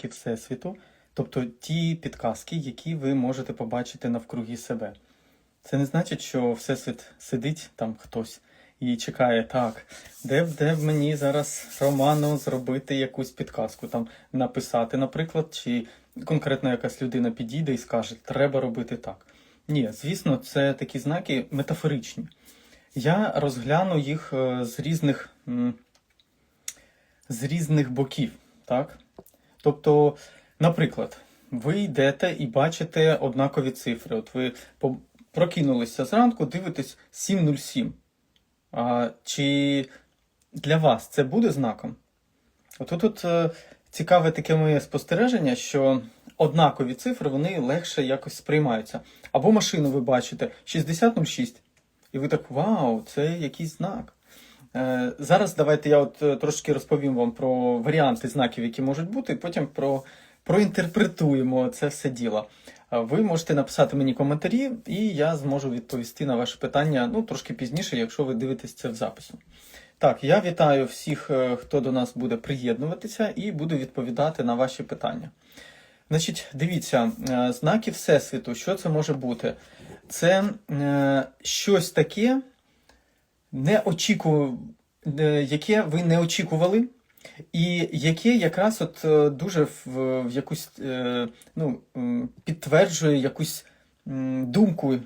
знаки Всесвіту, тобто ті підказки, які ви можете побачити навкруги себе. Це не значить, що Всесвіт сидить там хтось і чекає, так, де б де мені зараз Роману зробити якусь підказку, там написати, наприклад, чи конкретно якась людина підійде і скаже, треба робити так. Ні, звісно, це такі знаки метафоричні. Я розгляну їх е, з різних, з різних боків. Так? Тобто, наприклад, ви йдете і бачите однакові цифри. От ви прокинулися зранку, дивитесь 707. А, чи для вас це буде знаком? От тут е, цікаве таке моє спостереження, що однакові цифри вони легше якось сприймаються. Або машину ви бачите 6006, і ви так вау, це якийсь знак. Е, зараз давайте я от е, трошки розповім вам про варіанти знаків, які можуть бути, і потім про, проінтерпретуємо це все діло. Е, Ви можете написати мені коментарі, і я зможу відповісти на ваше питання ну, трошки пізніше, якщо ви дивитесь це в запису. Так, я вітаю всіх, хто до нас буде приєднуватися, і буду відповідати на ваші питання. Значить, дивіться, знаки Всесвіту, що це може бути? Це е, щось таке, не очіку... е, яке ви не очікували, і яке якраз от е, дуже в, в якусь е, ну, підтверджує якусь думку,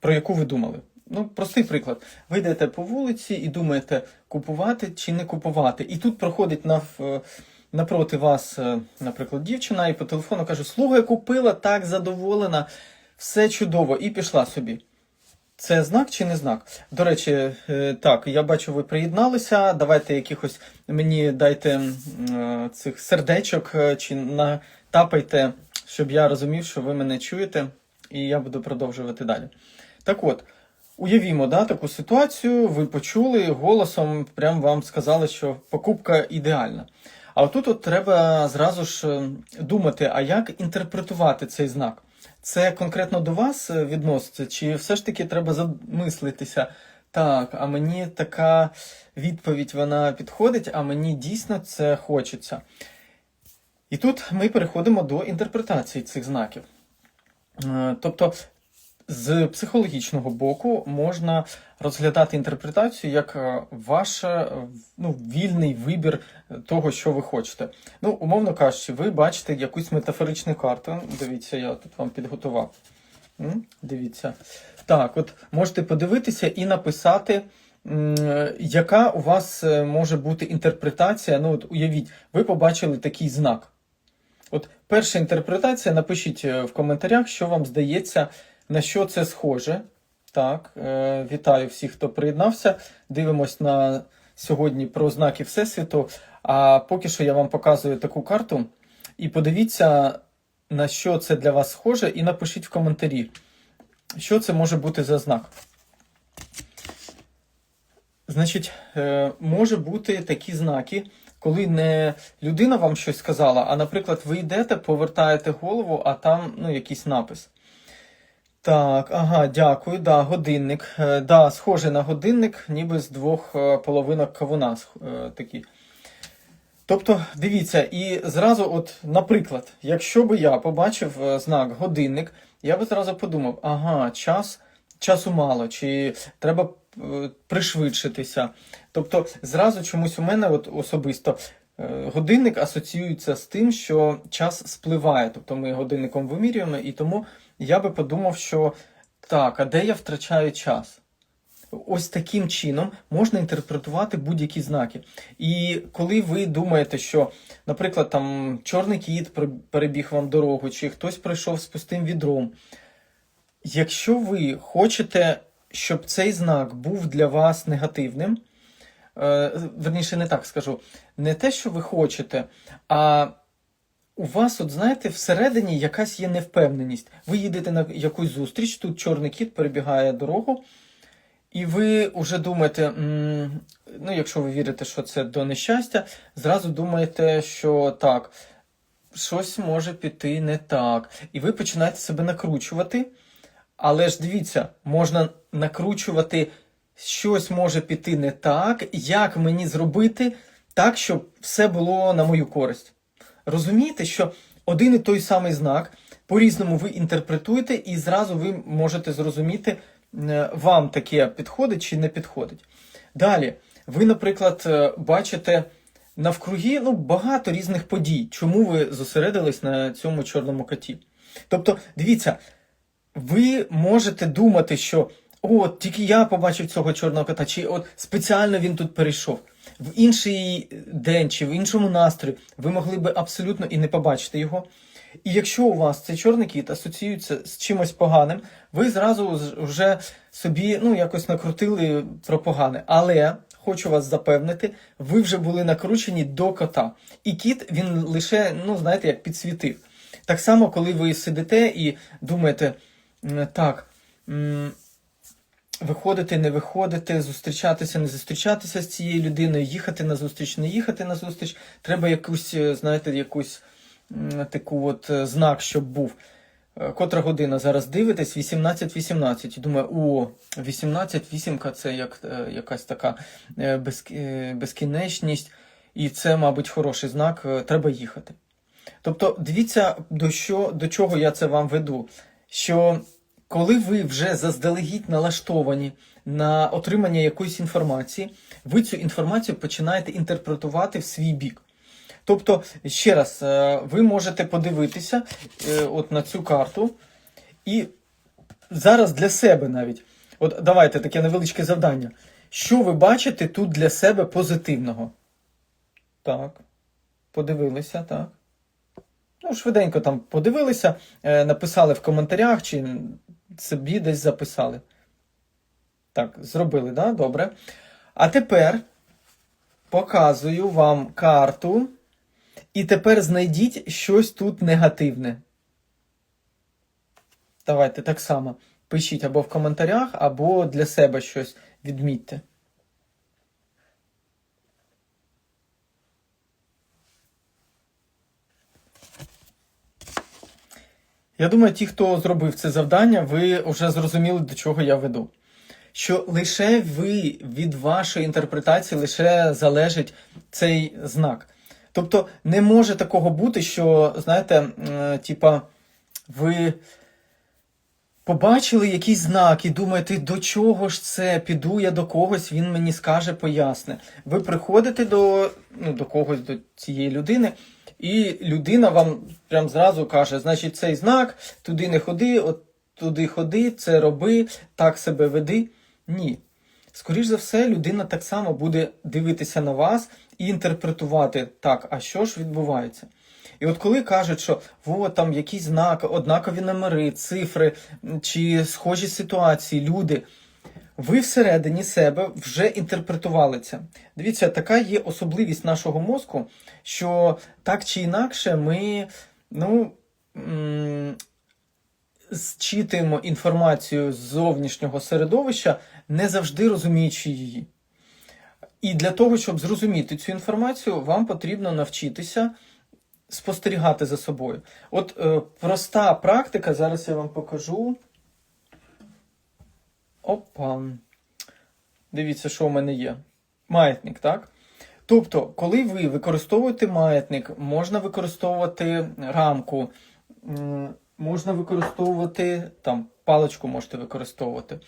про яку ви думали. Ну, простий приклад. Ви йдете по вулиці і думаєте, купувати чи не купувати. І тут проходить нав, напроти вас, наприклад, дівчина, і по телефону каже: Слухай, купила, так задоволена, все чудово, і пішла собі. Це знак чи не знак? До речі, е, так, я бачу, ви приєдналися. Давайте якихось мені дайте е, цих сердечок е, чи натапайте, щоб я розумів, що ви мене чуєте, і я буду продовжувати далі. Так от, уявімо, да, таку ситуацію, ви почули голосом, прям вам сказали, що покупка ідеальна. А отут от треба зразу ж думати, а як інтерпретувати цей знак? Це конкретно до вас е, відноситься, чи все ж таки треба замислитися? Так, а мені така відповідь вона підходить, а мені дійсно це хочеться. І тут ми переходимо до інтерпретації цих знаків. Е, Тобто, з психологічного боку можна розглядати інтерпретацію як е, ваш е, ну, вільний вибір того, що ви хочете. Ну, умовно кажучи, ви бачите якусь метафоричну карту. Дивіться, я тут вам підготував. Дивіться. Так, от можете подивитися і написати, яка у вас е, може бути інтерпретація. Ну, от уявіть, ви побачили такий знак. От перша інтерпретація, напишіть е, в коментарях, що вам здається, на що це схоже. Так, е, вітаю всіх, хто приєднався. Дивимось на сьогодні про знаки Всесвіту. А поки що я вам показую таку карту. І подивіться, на що це для вас схоже, і напишіть в коментарі, що це може бути за знак. Значить, е, може бути такі знаки, коли не людина вам щось сказала, а, наприклад, ви йдете, повертаєте голову, а там ну, якийсь напис. Так, ага, дякую, да, годинник. Е, да, схожий на годинник, ніби з двох е, половинок кавуна е, такі. Тобто, дивіться, і зразу, от, наприклад, якщо би я побачив знак годинник, я би зразу подумав, ага, час, часу мало, чи треба пришвидшитися. Тобто, зразу чомусь у мене от особисто годинник асоціюється з тим, що час спливає. Тобто ми годинником вимірюємо, і тому я би подумав, що так, а де я втрачаю час? Ось таким чином можна інтерпретувати будь-які знаки. І коли ви думаєте, що, наприклад, там чорний кіт перебіг вам дорогу, чи хтось прийшов з пустим відром, якщо ви хочете, щоб цей знак був для вас негативним, е, верніше, не так скажу, не те, що ви хочете, а у вас, от знаєте, всередині якась є невпевненість. Ви їдете на якусь зустріч, тут чорний кіт перебігає дорогу. І ви вже думаєте, ну, якщо ви вірите, що це до нещастя, зразу думаєте, що так, щось може піти не так. І ви починаєте себе накручувати. Але ж дивіться, можна накручувати, щось може піти не так, як мені зробити так, щоб все було на мою користь. Розумійте, що один і той самий знак по-різному ви інтерпретуєте, і зразу ви можете зрозуміти, е, вам таке підходить чи не підходить. Далі, ви, наприклад, е, бачите навкруги ну, багато різних подій. Чому ви зосередились на цьому чорному коті? Тобто, дивіться, ви можете думати, що о, тільки я побачив цього чорного кота, чи от спеціально він тут перейшов. В інший день чи в іншому настрої ви могли би абсолютно і не побачити його. І якщо у вас цей чорний кіт асоціюється з чимось поганим, ви зразу вже собі ну, якось накрутили про погане. Але хочу вас запевнити, ви вже були накручені до кота. І кіт він лише, ну знаєте, як підсвітив. Так само, коли ви сидите і думаєте, так. Виходити, не виходити, зустрічатися, не зустрічатися з цією людиною, їхати на зустріч, не їхати на зустріч. Треба якусь, е, знаєте, якусь таку от е, знак, щоб був. Е, Котра година зараз дивитесь, 18-18. І думаю, о, 18 вісімка це як, якась така без, безкінечність, і це, мабуть, хороший знак, треба їхати. Тобто, дивіться, до, що, до чого я це вам веду. Що коли ви вже заздалегідь налаштовані на отримання якоїсь інформації, ви цю інформацію починаєте інтерпретувати в свій бік. Тобто, ще раз, е, ви можете подивитися е, от на цю карту, і зараз для себе навіть. От давайте таке невеличке завдання. Що ви бачите тут для себе позитивного? Так. Подивилися, так. Ну, швиденько там подивилися, е, написали в коментарях чи собі десь записали. Так, зробили, да? Добре. А тепер показую вам карту. І тепер знайдіть щось тут негативне. Давайте так само. Пишіть або в коментарях, або для себе щось відмітьте. Я думаю, ті, хто зробив це завдання, ви вже зрозуміли, до чого я веду. Що лише ви від вашої інтерпретації лише залежить цей знак. Тобто не може такого бути, що, знаєте, е, типа, ви побачили якийсь знак і думаєте, до чого ж це? Піду я до когось, він мені скаже, поясне. Ви приходите до, ну, до когось, до цієї людини, і людина вам прям зразу каже: значить, цей знак, туди не ходи, от туди ходи, це роби, так себе веди. Ні. Скоріш за все, людина так само буде дивитися на вас і інтерпретувати так, а що ж відбувається. І от коли кажуть, що от там якийсь знак, однакові номери, цифри чи схожі ситуації, люди, ви всередині себе вже інтерпретували це. Дивіться, така є особливість нашого мозку, що так чи інакше ми ну, зчитуємо інформацію з зовнішнього середовища, не завжди розуміючи її. І для того, щоб зрозуміти цю інформацію, вам потрібно навчитися спостерігати за собою. От е, проста практика, зараз я вам покажу. Опа. Дивіться, що в мене є. Маятник, так? Тобто, коли ви використовуєте маятник, можна використовувати рамку, можна використовувати там паличку можете використовувати.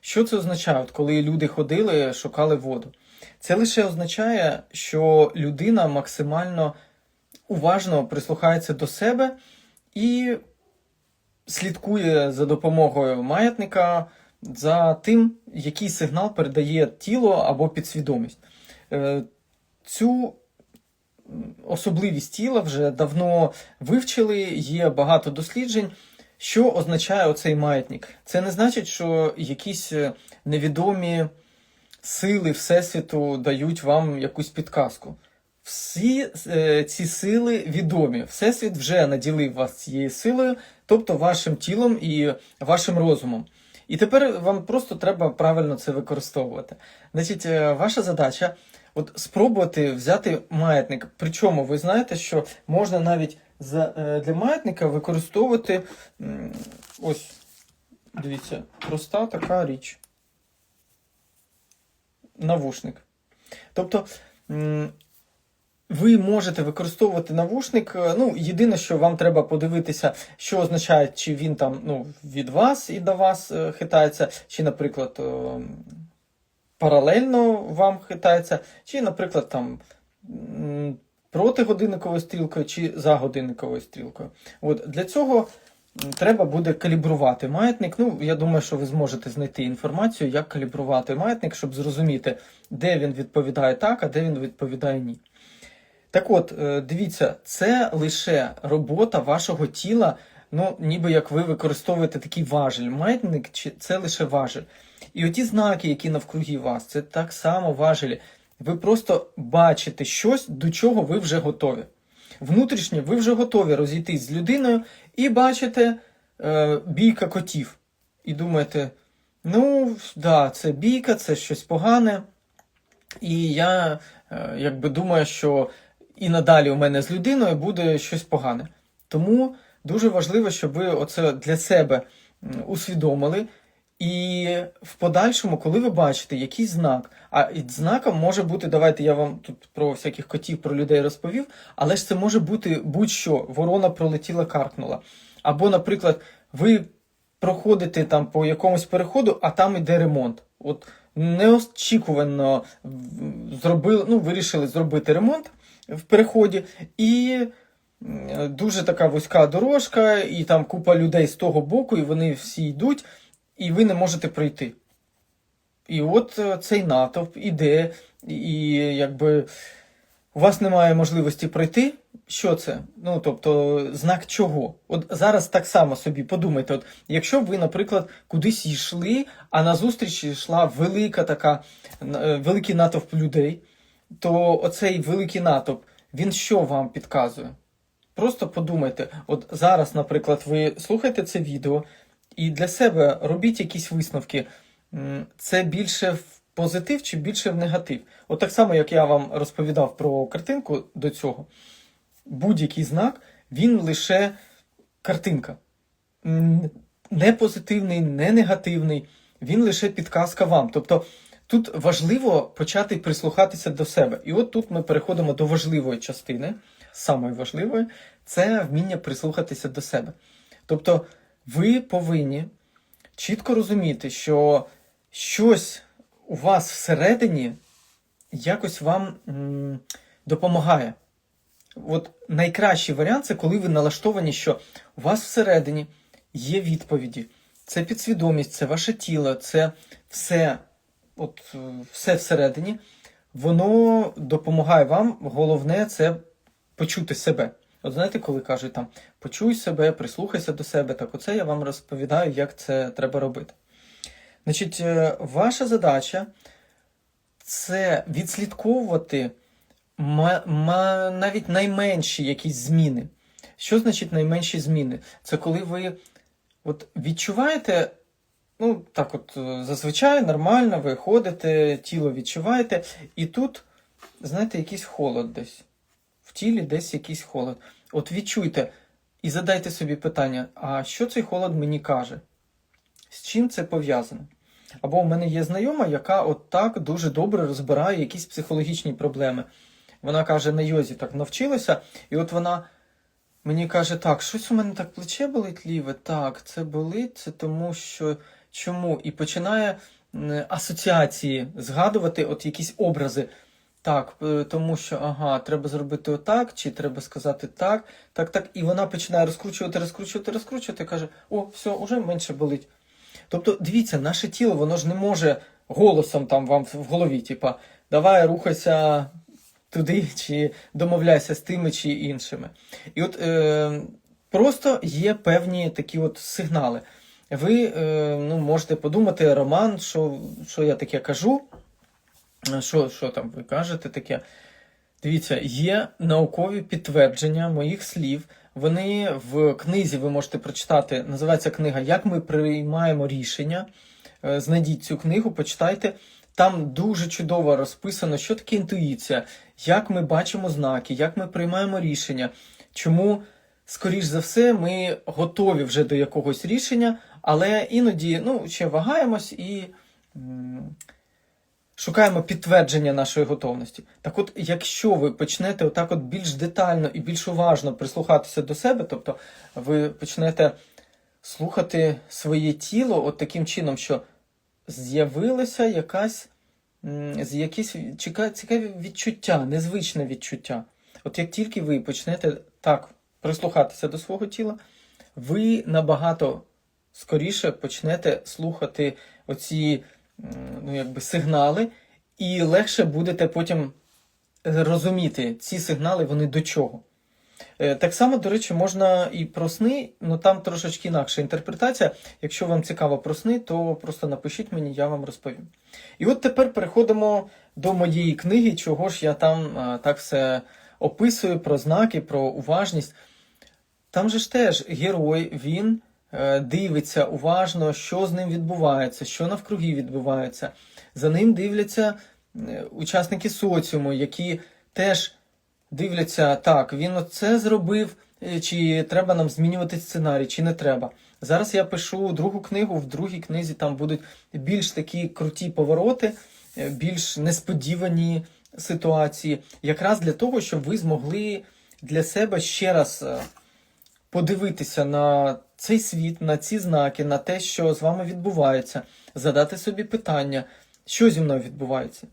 Що це означає, от коли люди ходили, шукали воду? Це лише означає, що людина максимально уважно прислухається до себе і слідкує за допомогою маятника за тим, який сигнал передає тіло або підсвідомість. Е, Цю особливість тіла вже давно вивчили, є багато досліджень. Що означає оцей маятник? Це не значить, що якісь е, невідомі сили Всесвіту дають вам якусь підказку. Всі е, ці сили відомі. Всесвіт вже наділив вас цією силою, тобто вашим тілом і вашим розумом. І тепер вам просто треба правильно це використовувати. Значить, е, ваша задача от спробувати взяти маятник. Причому ви знаєте, що можна навіть е, для маятника використовувати ось, дивіться, проста така річ. Навушник. Тобто, ви можете використовувати навушник. е, Ну, єдине, що вам треба подивитися, що означає, чи він там ну, від вас і до вас е, хитається, чи, наприклад, е, паралельно вам хитається, чи, наприклад, там проти годинниковою стрілкою, чи за годинниковою стрілкою. От для цього треба буде калібрувати маятник. Ну, я думаю, що ви зможете знайти інформацію, як калібрувати маятник, щоб зрозуміти, де він відповідає так, а де він відповідає ні. Так от, е, дивіться, це лише робота вашого тіла, ну, ніби як ви використовуєте такий важіль. Маятник чи- це лише важіль. І оті знаки, які навкруги вас, це так само важелі. Ви просто бачите щось, до чого ви вже готові. Внутрішньо ви вже готові розійтись з людиною і бачите е, бійка котів. І думаєте, ну, да, це бійка, це щось погане. І я е, якби думаю, що і надалі у мене з людиною буде щось погане. Тому дуже важливо, щоб ви оце для себе усвідомили. І в подальшому, коли ви бачите якийсь знак, а знаком може бути, давайте я вам тут про всяких котів, про людей розповів, але ж це може бути будь-що, ворона пролетіла, каркнула. Або, наприклад, ви проходите там по якомусь переходу, а там іде ремонт. От неочікувано зробили, ну, вирішили зробити ремонт в переході, і дуже така вузька дорожка, і там купа людей з того боку, і вони всі йдуть, і ви не можете пройти. І от е, цей натовп іде, і якби у вас немає можливості пройти. Що це? Ну, тобто, знак чого? От зараз так само собі подумайте, от якщо б ви, наприклад, кудись йшли, а назустріч йшла велика така, е, великий натовп людей, то оцей великий натовп, він що вам підказує? Просто подумайте, от зараз, наприклад, ви слухаєте це відео і для себе робіть якісь висновки. Це більше в позитив чи більше в негатив? От так само, як я вам розповідав про картинку до цього, будь-який знак, він лише картинка. Не позитивний, не негативний, він лише підказка вам. Тобто тут важливо почати прислухатися до себе. І от тут ми переходимо до важливої частини, самої важливої, це вміння прислухатися до себе. Тобто, ви повинні чітко розуміти, що щось у вас всередині якось вам м, допомагає. От найкращий варіант це коли ви налаштовані, що у вас всередині є відповіді. Це підсвідомість, це ваше тіло, це все, от, е, все всередині. Воно допомагає вам. Головне це почути себе. От знаєте, коли кажуть там почуй себе, прислухайся до себе, так оце я вам розповідаю, як це треба робити. Значить, е, ваша задача це відслідковувати навіть найменші якісь зміни. Що значить найменші зміни? Це коли ви от відчуваєте, ну так, от е, зазвичай нормально, ви ходите, тіло відчуваєте, і тут, знаєте, якийсь холод десь. В тілі десь якийсь холод. От відчуйте і задайте собі питання: а що цей холод мені каже? З чим це пов'язано? Або у мене є знайома, яка от так дуже добре розбирає якісь психологічні проблеми. Вона каже, на йозі так навчилася, і от вона мені каже, так, щось у мене так плече болить ліве, так, це болить, це тому що чому? І починає асоціації згадувати от якісь образи. Так, е, тому що ага, треба зробити отак, чи треба сказати так, так, так. І вона починає розкручувати, розкручувати, розкручувати, каже: о, все, уже менше болить. Тобто, дивіться, наше тіло, воно ж не може голосом там вам в голові, типа, давай рухайся туди, чи домовляйся з тими чи іншими. І от е, просто є певні такі от сигнали. Ви е, ну, можете подумати, Роман, що, що я таке кажу. Що, що там ви кажете таке? Дивіться, є наукові підтвердження моїх слів. Вони в книзі ви можете прочитати. Називається книга Як ми приймаємо рішення. Е, Знайдіть цю книгу, почитайте. Там дуже чудово розписано, що таке інтуїція, як ми бачимо знаки, як ми приймаємо рішення. Чому, скоріш за все, ми готові вже до якогось рішення, але іноді ну, ще вагаємось і. шукаємо підтвердження нашої готовності. Так от, якщо ви почнете отак от більш детально і більш уважно прислухатися до себе, тобто ви почнете слухати своє тіло от таким чином, що з'явилося якась з якісь цікаві відчуття, незвичне відчуття. От як тільки ви почнете так прислухатися до свого тіла, ви набагато скоріше почнете слухати оці ну, якби, сигнали, і легше будете потім розуміти, ці сигнали вони до чого. Е, Так само, до речі, можна і про сни, але там трошечки інакша інтерпретація. Якщо вам цікаво про сни, то просто напишіть мені, я вам розповім. І от тепер переходимо до моєї книги, чого ж я там так все описую про знаки, про уважність. Там же ж теж герой, він е, дивиться уважно, що з ним відбувається, що навкруги відбувається. За ним дивляться е, учасники соціуму, які теж дивляться, так, він оце зробив, е, чи треба нам змінювати сценарій, чи не треба. Зараз я пишу другу книгу, в другій книзі там будуть більш такі круті повороти, е, більш несподівані ситуації, якраз для того, щоб ви змогли для себе ще раз е, подивитися на цей світ, на ці знаки, на те, що з вами відбувається, задати собі питання, що зі мною відбувається.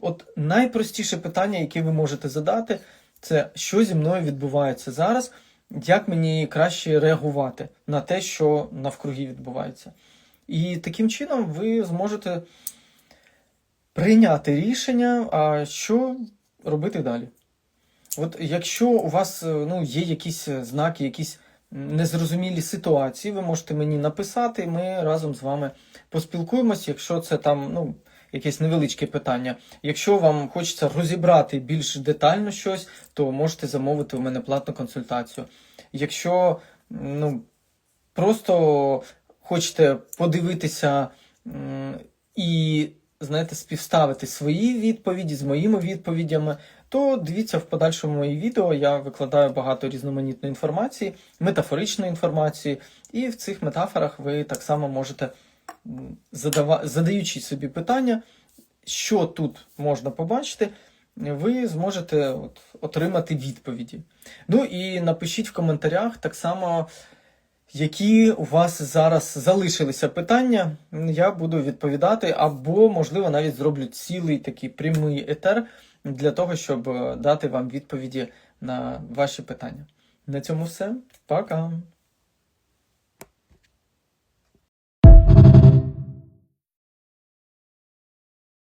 От найпростіше питання, яке ви можете задати, це що зі мною відбувається зараз, як мені краще реагувати на те, що навкруги відбувається. І таким чином ви зможете прийняти рішення, а що робити далі. От якщо у вас е, ну, є якісь е, знаки, якісь незрозумілі ситуації, ви можете мені написати, ми разом з вами поспілкуємось, якщо це там ну, якесь невеличке питання. Якщо вам хочеться розібрати більш детально щось, то можете замовити у мене платну консультацію. Якщо ну, просто хочете подивитися і знаєте, співставити свої відповіді з моїми відповідями, то дивіться в подальшому мої відео. Я викладаю багато різноманітної інформації, метафоричної інформації, і в цих метафорах ви так само можете, задава... задаючи собі питання, що тут можна побачити, ви зможете от, отримати відповіді. Ну і напишіть в коментарях так само. Які у вас зараз залишилися питання, я буду відповідати, або, можливо, навіть зроблю цілий такий прямий етер для того, щоб е, дати вам відповіді на ваші питання. На цьому все. Пока!